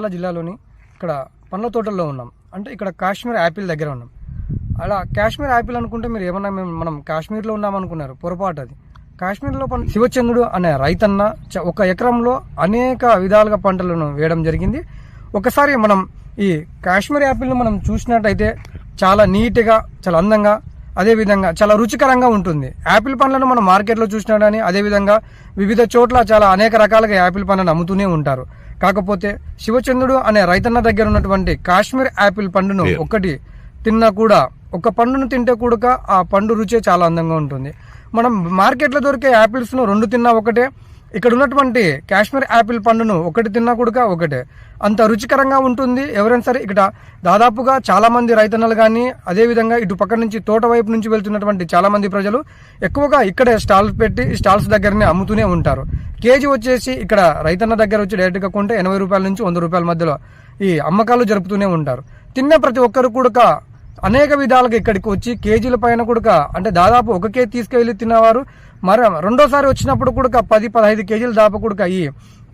నంద్యాల జిల్లాలోని ఇక్కడ పండ్ల తోటల్లో ఉన్నాం. అంటే ఇక్కడ కాశ్మీర్ యాపిల్ దగ్గర ఉన్నాం. అలా కాశ్మీర్ యాపిల్ అనుకుంటే మీరు ఏమన్నా మేము మనం కాశ్మీర్లో ఉన్నామనుకున్నారు. పొరపాటు అది. కాశ్మీర్లో పని శివచంద్రుడు అనే రైతన్న చ- ఒక ఎకరంలో అనేక విధాలుగా పంటలను వేయడం జరిగింది. ఒకసారి మనం ఈ కాశ్మీర్ యాపిల్ను మనం చూసినట్టయితే చాలా నీట్గా చాలా అందంగా అదేవిధంగా చాలా రుచికరంగా ఉంటుంది. యాపిల్ పండ్లను మనం మార్కెట్లో చూసినాడని అదేవిధంగా వివిధ చోట్ల చాలా అనేక రకాలుగా యాపిల్ పండ్లను అమ్ముతూనే ఉంటారు. కాకపోతే శివచంద్రుడు అనే రైతన్న దగ్గర ఉన్నటువంటి కాశ్మీర్ యాపిల్ పండును ఒక్కటి తిన్నా కూడా ఒక పండును తింటే కూడా ఆ పండు రుచే చాలా అందంగా ఉంటుంది. మనం మార్కెట్లో దొరికే యాపిల్స్ను రెండు తిన్నా ఒకటే ఇక్కడ ఉన్నటువంటి కాశ్మీర్ యాపిల్ పండును ఒకటి తిన్నా కూడా ఒకటే. అంత రుచికరంగా ఉంటుంది. ఎవరైనా సరే ఇక్కడ దాదాపుగా చాలా మంది రైతన్నలు కానీ అదేవిధంగా ఇటు పక్క నుంచి తోట వైపు నుంచి వెళ్తున్నటువంటి చాలా మంది ప్రజలు ఎక్కువగా ఇక్కడే స్టాల్స్ పెట్టి స్టాల్స్ దగ్గరనే అమ్ముతూనే ఉంటారు. కేజీ వచ్చేసి ఇక్కడ రైతన్న దగ్గర వచ్చి డైరెక్ట్గా కొంటే ఎనభై రూపాయల నుంచి వంద రూపాయల మధ్యలో ఈ అమ్మకాలు జరుపుతూనే ఉంటారు. తిన్న ప్రతి ఒక్కరు కూడా అనేక విధాలుగా ఇక్కడికి వచ్చి కేజీల పైన కూడా అంటే దాదాపు ఒక కేజీ తీసుకెళ్ళి తిన్నవారు. మరి రెండోసారి వచ్చినప్పుడు కూడా పది పదహైదు కేజీలు దాపు కూడా ఈ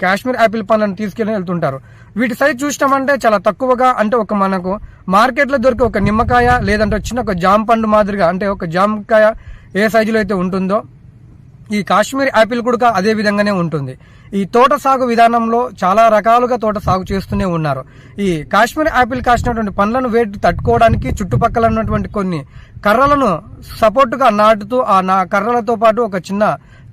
కాశ్మీర్ యాపిల్ పండ్లను తీసుకెళ్ళి వెళ్తుంటారు. వీటి సైజ్ చూసినామంటే చాలా తక్కువగా అంటే ఒక మనకు మార్కెట్లో దొరికే ఒక నిమ్మకాయ లేదంటే చిన్న ఒక జామ పండు మాదిరిగా అంటే ఒక జామకాయ ఏ సైజులో అయితే ఉంటుందో ఈ కాశ్మీర్ యాపిల్ కూడా అదే విధంగానే ఉంటుంది. ఈ తోట సాగు విధానంలో చాలా రకాలుగా తోట సాగు చేస్తూనే ఉన్నారు. ఈ కాశ్మీర్ యాపిల్ కాసినటువంటి పండ్లను వేటు తట్టుకోవడానికి చుట్టుపక్కల ఉన్నటువంటి కొన్ని కర్రలను సపోర్టుగా నాటుతూ ఆ నా కర్రలతో పాటు ఒక చిన్న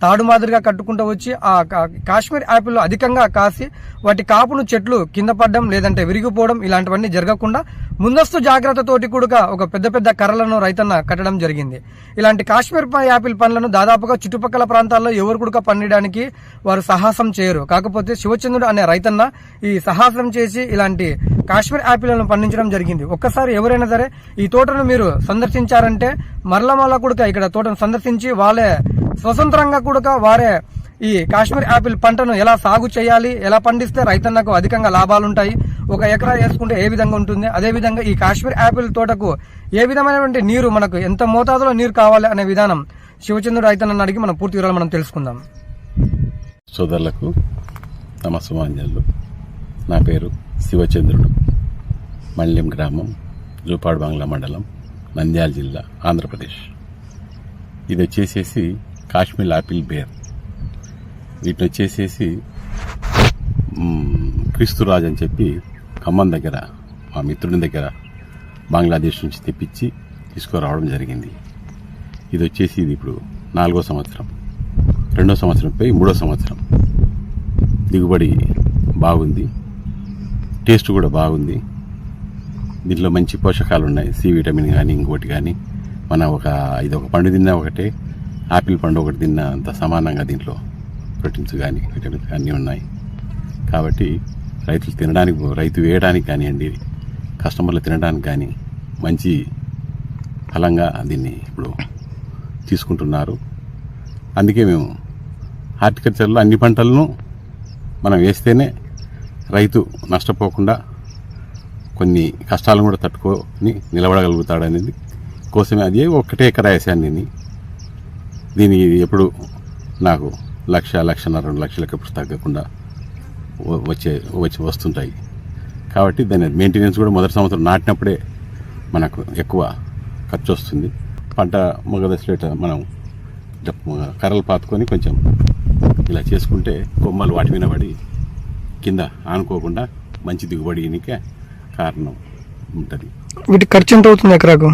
తాడు మాదిరిగా కట్టుకుంటూ వచ్చి ఆ కా- కాశ్మీర్ యాపిల్ అధికంగా కాసి వాటి కాపును చెట్లు కింద పడడం లేదంటే విరిగిపోవడం ఇలాంటివన్నీ జరగకుండా ముందస్తు జాగ్రత్తతోటి కూడా ఒక పెద్ద పెద్ద కర్రలను రైతన్న కట్టడం జరిగింది. ఇలాంటి కాశ్మీర్ యాపిల్ పండ్లను దాదాపుగా చుట్టుపక్కల ప్రాంతాల్లో ఎవరు కూడా పండించడానికి వారు సాహసం చేయరు. కాకపోతే శివచంద్రుడు అనే రైతన్న ఈ సాహసం చేసి ఇలాంటి కాశ్మీర్ యాపిల్లను పండించడం జరిగింది. ఒక్కసారి ఎవరైనా సరే ఈ తోటను మీరు సందర్శించారంటే మరల మరల కూడా ఇక్కడ తోటను సందర్శించి వాళ్ళే స్వతంత్రంగా కూడా వారే ఈ కాశ్మీర్ యాపిల్ పంటను ఎలా సాగు చేయాలి ఎలా పండిస్తే రైతన్నకు అధికంగా లాభాలుంటాయి ఒక ఎకరా వేసుకుంటే ఏ విధంగా ఉంటుంది అదే విధంగా ఈ కాశ్మీర్ యాపిల్ తోటకు ఏ విధమైనటువంటి నీరు మనకు ఎంత మోతాదులో నీరు కావాలి అనే విధానం శివచంద్రుడు రైతన్న అడిగి మనం పూర్తి వివరాలు మనం తెలుసుకుందాం. సోదరులకు నమస్సుమాంజలు. నా పేరు శివచంద్రుడు. మల్యం గ్రామం జూపాడు బంగ్లా మండలం నంద్యాల జిల్లా ఆంధ్రప్రదేశ్. ఇది వచ్చేసేసి కాశ్మీర్ ఆపిల్ బేర్. వీటిని వచ్చేసేసి క్రీస్తురాజ్ అని చెప్పి ఖమ్మం దగ్గర మా మిత్రుని దగ్గర బంగ్లాదేశ్ నుంచి తెప్పించి తీసుకురావడం జరిగింది. ఇది వచ్చేసి ఇది ఇప్పుడు నాలుగో సంవత్సరం. రెండో సంవత్సరం పోయి మూడో సంవత్సరం. దిగుబడి బాగుంది. టేస్ట్ కూడా బాగుంది. దీంట్లో మంచి పోషకాలు ఉన్నాయి సి విటమిన్ కానీ ఇంకోటి కానీ మన ఒక ఇది ఒక పండు తిన్నా ఒకటే. ఆపిల్ పండు ఒకటి తిన్న అంత సమానంగా దీంట్లో ప్రోటీన్స్ కానీ విటమిన్స్ అన్నీ ఉన్నాయి. కాబట్టి రైతులు తినడానికి రైతు వేయడానికి కానివ్వండి కస్టమర్లు తినడానికి కానీ మంచి ఫలంగా దీన్ని ఇప్పుడు తీసుకుంటున్నారు. అందుకే మేము హార్టికల్చర్లో అన్ని పంటలను మనం వేస్తేనే రైతు నష్టపోకుండా కొన్ని కష్టాలను కూడా తట్టుకొని నిలబడగలుగుతాడు అనేది కోసమే. అది ఒక్కటే ఎకరా వేసాను దీన్ని దీనికి ఎప్పుడు నాకు లక్ష లక్షన్నర రెండు లక్షలకు ఎప్పుడు తగ్గకుండా వచ్చే వచ్చి వస్తుంటాయి. కాబట్టి దాని మెయింటెనెన్స్ కూడా మొదటి సంవత్సరం నాటినప్పుడే మనకు ఎక్కువ ఖర్చు వస్తుంది. పంట మొగ దశలో ఇట్లా మనం కర్రలు పాతుకొని కొంచెం ఇలా చేసుకుంటే కొమ్మలు వాటి మీద పడి కింద ఆనుకోకుండా మంచి దిగుబడికే కారణం ఉంటుంది. వీటి ఖర్చు ఎంత అవుతుంది ఎకరాకు?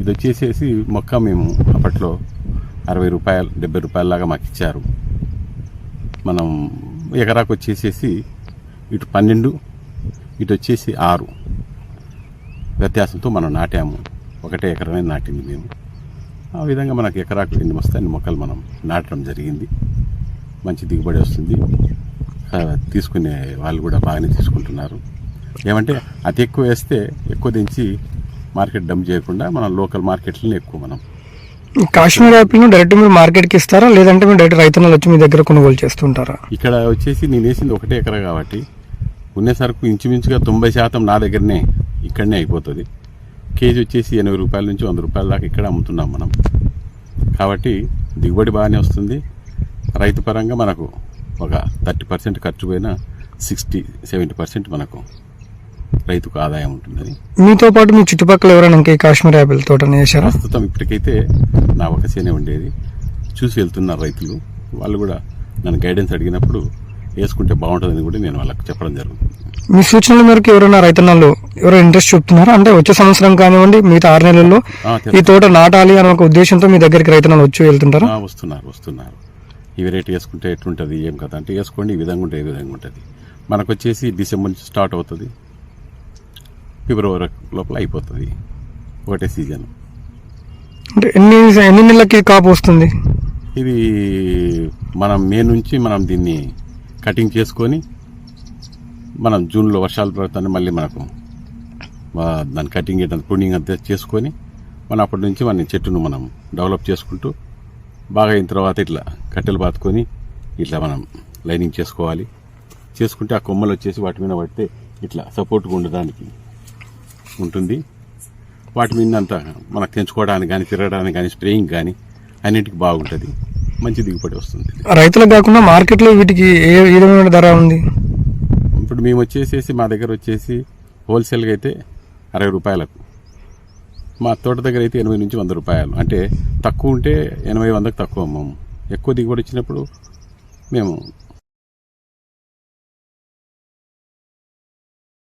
ఇది వచ్చేసేసి మొక్క మేము అప్పట్లో అరవై రూపాయలు డెబ్బై రూపాయలలాగా మాకు ఇచ్చారు. మనం ఎకరాకు వచ్చేసేసి ఇటు పన్నెండు ఇటు వచ్చేసి ఆరు. వ్యత్యాసంతో మనం నాటాము. ఒకటే ఎకరనే నాటింది మేము. ఆ విధంగా మనకు ఎకరాకు ఎన్ని వస్తాయి అన్ని మొక్కలు మనం నాటడం జరిగింది. మంచి దిగుబడి వస్తుంది. తీసుకునే వాళ్ళు కూడా బాగానే తీసుకుంటున్నారు. ఏమంటే అతి ఎక్కువ వేస్తే ఎక్కువ దించి మార్కెట్ డంప్ చేయకుండా మనం లోకల్ మార్కెట్లను ఎక్కువ మనం కాశ్మీర్ యాపిల్ను డైరెక్ట్ మీరు మార్కెట్కి ఇస్తారా? లేదంటే మీరు డైరెక్ట్ రైతన్నలు వచ్చి మీ దగ్గర కొనుగోలు చేస్తుంటారా? ఇక్కడ వచ్చేసి నేను వేసింది ఒకటే ఎకరా కాబట్టి ఉన్న సరుకు ఇంచుమించుగా తొంభై శాతం నా దగ్గరనే ఇక్కడనే అయిపోతుంది. కేజీ వచ్చేసి ఎనభై రూపాయల నుంచి వంద రూపాయల దాకా ఇక్కడ అమ్ముతున్నాం మనం. కాబట్టి దిగుబడి బాగానే వస్తుంది. రైతు పరంగా మనకు ఒక థర్టీ పర్సెంట్ ఖర్చు పోయినా సిక్స్టీ సెవెంటీ పర్సెంట్ మనకు రైతుకు ఆదాయం ఉంటున్నది. మీతో పాటు మీ చుట్టుపక్కల ఎవరైనా ఇంకా కాశ్మీర్ యాపిల్ తోటని వేశారా ప్రస్తుతం ఇప్పటికైతే నా ఒక చేనే ఉండేది చూసి వెళ్తున్నారు రైతులు. వాళ్ళు కూడా నన్ను గైడెన్స్ అడిగినప్పుడు వేసుకుంటే బాగుంటుందని కూడా నేను వాళ్ళకి చెప్పడం జరుగుతుంది. మీ సూచనల మేరకు ఎవరైనా రైతన్నలు ఎవరైనా ఇంట్రెస్ట్ చూపుతున్నారా? అంటే వచ్చే సంవత్సరం కానివ్వండి మిగతా ఆరు నెలల్లో ఈ తోట నాటాలి అనే ఒక ఉద్దేశంతో మీ దగ్గరికి రైతన్నలు వచ్చి వెళ్తుంటారా? వస్తున్నారు వస్తున్నారు. ఈ వెరైటీ వేసుకుంటే ఎట్లుంటుంది ఏం కదా అంటే వేసుకోండి ఈ విధంగా ఉంటే ఈ విధంగా ఉంటుంది. మనకు వచ్చేసి డిసెంబర్ నుంచి స్టార్ట్ అవుతుంది. ఫిబ్రవరి లోపల అయిపోతుంది ఒకటే సీజన్ అంటే ఎన్ని ఎన్ని నెలలకి కాపు వస్తుంది? ఇది మనం మే నుంచి మనం దీన్ని కటింగ్ చేసుకొని మనం జూన్లో వర్షాలు పడుతుంది మళ్ళీ మనకు ఆ, దాని కటింగ్ చేయడానికి ప్రూనింగ్ అంతా చేసుకొని మనం అప్పటి నుంచి మన చెట్టును మనం డెవలప్ చేసుకుంటూ బాగా అయిన తర్వాత ఇట్లా కట్టెలు పాతుకొని ఇట్లా మనం లైనింగ్ చేసుకోవాలి. చేసుకుంటే ఆ కొమ్మలు వచ్చేసి వాటి మీద పడితే ఇట్లా సపోర్ట్గా ఉండడానికి ఉంటుంది. వాటి మీద అంతా మనకు తెంచుకోవడానికి కానీ తిరగడానికి కానీ స్ప్రేయింగ్ కానీ అన్నిటికీ బాగుంటుంది. మంచి దిగుబడి వస్తుంది. రైతులకు కాకుండా మార్కెట్లో వీటికి ఏ విధమైన ధర ఉంది? ఇప్పుడు మేము వచ్చేసేసి మా దగ్గర వచ్చేసి హోల్సేల్గా అయితే అరవై రూపాయలకు. మా తోట దగ్గర అయితే ఎనభై నుంచి వంద రూపాయలు. అంటే తక్కువ ఉంటే ఎనభై వందకు తక్కువ అమ్మాము. ఎక్కువ దిగుబడి వచ్చినప్పుడు మేము